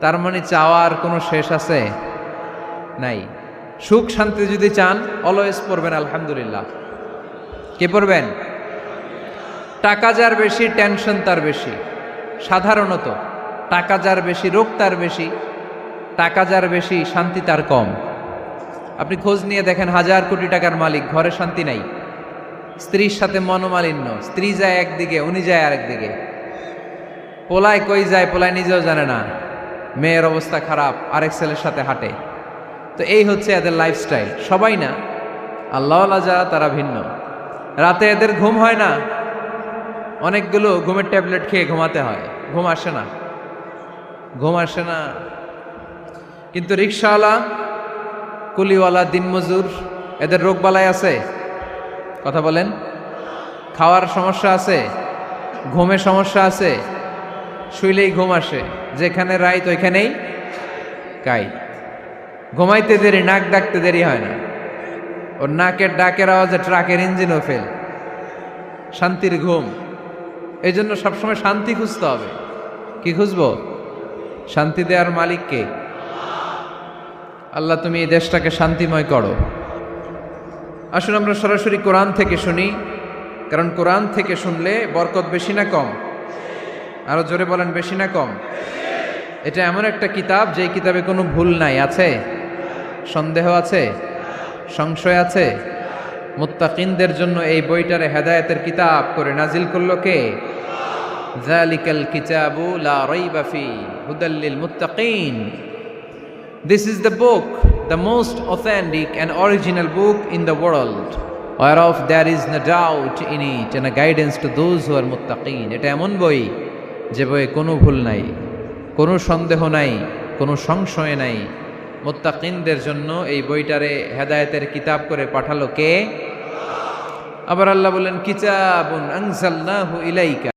তার মানে চাওয়ার কোনো শেষ আছে? নাই। সুখ শান্তি যদি চান অলওয়েজ পড়বেন, আলহামদুলিল্লাহ। কে পড়বেন? টাকা যার বেশি টেনশন তার বেশি। সাধারণত, টাকা যার বেশি, রোগ তার বেশি, টাকা যার বেশি, শান্তি তার কম। আপনি খোঁজ নিয়ে দেখেন, হাজার কোটি টাকার মালিক, ঘরে শান্তি নাই। স্ত্রীর সাথে মনোমালিন্য, স্ত্রী যায় একদিকে, উনি যায় আরেকদিকে। পোলায় কই যায়, পোলায় নিজেও জানে না। মেয়ের অবস্থা খারাপ, আরেক ছেলের সাথে হাঁটে। তো এই হচ্ছে এদের লাইফস্টাইল সবাই না আল্লাহ যারা, তারা ভিন্ন। রাতে এদের ঘুম হয় না। অনেকগুলো ঘুমের ট্যাবলেট খেয়ে ঘুমাতে হয়। ঘুম আসে না। ঘুম আসে না। কিন্তু রিক্সাওয়ালা কুলিওয়ালা, দিনমজুর, এদের রোগ বালাই আছে? কথা বলেন। খাওয়ার সমস্যা আছে? ঘুমের সমস্যা আছে? শুইলেই ঘুম আসে। যেখানে রাইত, ওইখানেই কাই। ঘুমাইতে দেরি, নাক ডাকতে দেরি হয় না। ওর নাকের ডাকের আওয়াজে ট্রাকের ইঞ্জিনও ফেল শান্তির ঘুম। এই জন্য সবসময় শান্তি খুঁজতে হবে। কি খুঁজবো? শান্তি দেওয়ার মালিককে আল্লাহ, তুমি এই দেশটাকে শান্তিময় করো। আসুন আমরা সরাসরি কোরআন থেকে শুনি। কারণ কোরআন থেকে শুনলে বরকত বেশি না কম। আরও জোরে বলেন, বেশি না কম? এটা এমন একটা কিতাব যে কিতাবে কোনো ভুল নাই, আছে? সন্দেহ আছে? সংশয় আছে? মুত্তাকিনদের জন্য এই বইটার হেদায়তের কিতাব করে নাজিল করল কে? জালিকাল কিতাবু লা রাইবাফি হুদাল্লিল মুত্তাকিন। This is the book the most authentic and original book in the world war of there is no doubt in it and guidance to those who মুত্তাকিন এটা এমন বই যে বইয়ে কোনো ভুল নাই, কোনো সন্দেহ নাই, কোনো সংশয় নাই। মোত্তাকিনদের জন্য এই বইটারে হেদায়তের কিতাব করে পাঠালো কে? আবার আল্লাহ বললেন, কিতাবুন আংসাল্লাহ ইলাইকা।